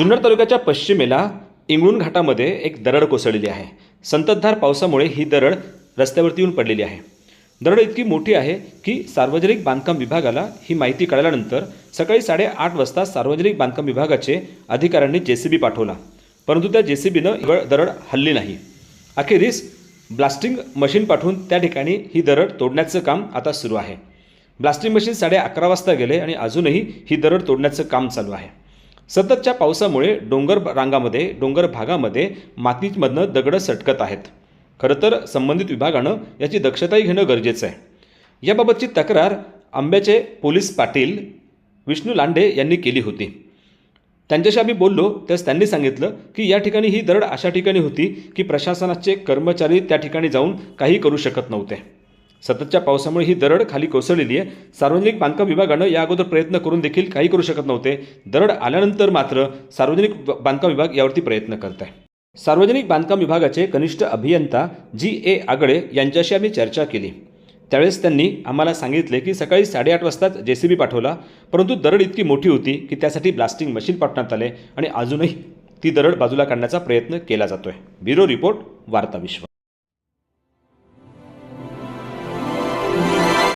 जुन्नर तालुक्याच्या पश्चिमेला इंगळूण घाटामध्ये एक दरड कोसळलेली आहे. संततधार पावसामुळे ही दरड रस्त्यावरती येऊन पडलेली आहे. दरड इतकी मोठी आहे की सार्वजनिक बांधकाम विभागाला ही माहिती कळाल्यानंतर सकाळी साडेआठ वाजता सार्वजनिक बांधकाम विभागाचे अधिकाऱ्यांनी जे सी बी पाठवला. परंतु त्या जे सी बीनं दरड हल्ली नाही. अखेरीस ब्लास्टिंग मशीन पाठवून त्या ठिकाणी ही दरड तोडण्याचं काम आता सुरू आहे. ब्लास्टिंग मशीन साडे अकरा वाजता गेले आणि अजूनही ही दरड तोडण्याचं काम चालू आहे. सततच्या पावसामुळे डोंगर रांगामध्ये डोंगर भागामध्ये मातीमधनं दगडं सटकत आहेत. खरं तर संबंधित विभागानं याची दक्षताही घेणं गरजेचं आहे. याबाबतची तक्रार आंब्याचे पोलीस पाटील विष्णू लांडे यांनी केली होती. त्यांच्याशी आम्ही बोललो त्यास त्यांनी सांगितलं की या ठिकाणी ही दरड अशा ठिकाणी होती की प्रशासनाचे कर्मचारी त्या ठिकाणी जाऊन काही करू शकत नव्हते. सततच्या पावसामुळे ही दरड खाली कोसळलेली आहे. सार्वजनिक बांधकाम विभागानं या अगोदर प्रयत्न करून देखील काही करू शकत नव्हते. दरड आल्यानंतर मात्र सार्वजनिक बांधकाम विभाग यावरती प्रयत्न करत आहे सार्वजनिक बांधकाम विभागाचे कनिष्ठ अभियंता जी ए आगळे यांच्याशी आम्ही चर्चा केली. त्यावेळेस त्यांनी आम्हाला सांगितले की सकाळी साडेआठ वाजताच जे सी बी पाठवला परंतु दरड इतकी मोठी होती की त्यासाठी ब्लास्टिंग मशीन पाठवण्यात आले आणि अजूनही ती दरड बाजूला काढण्याचा प्रयत्न केला जातोय. ब्युरो रिपोर्ट वार्ता विश्व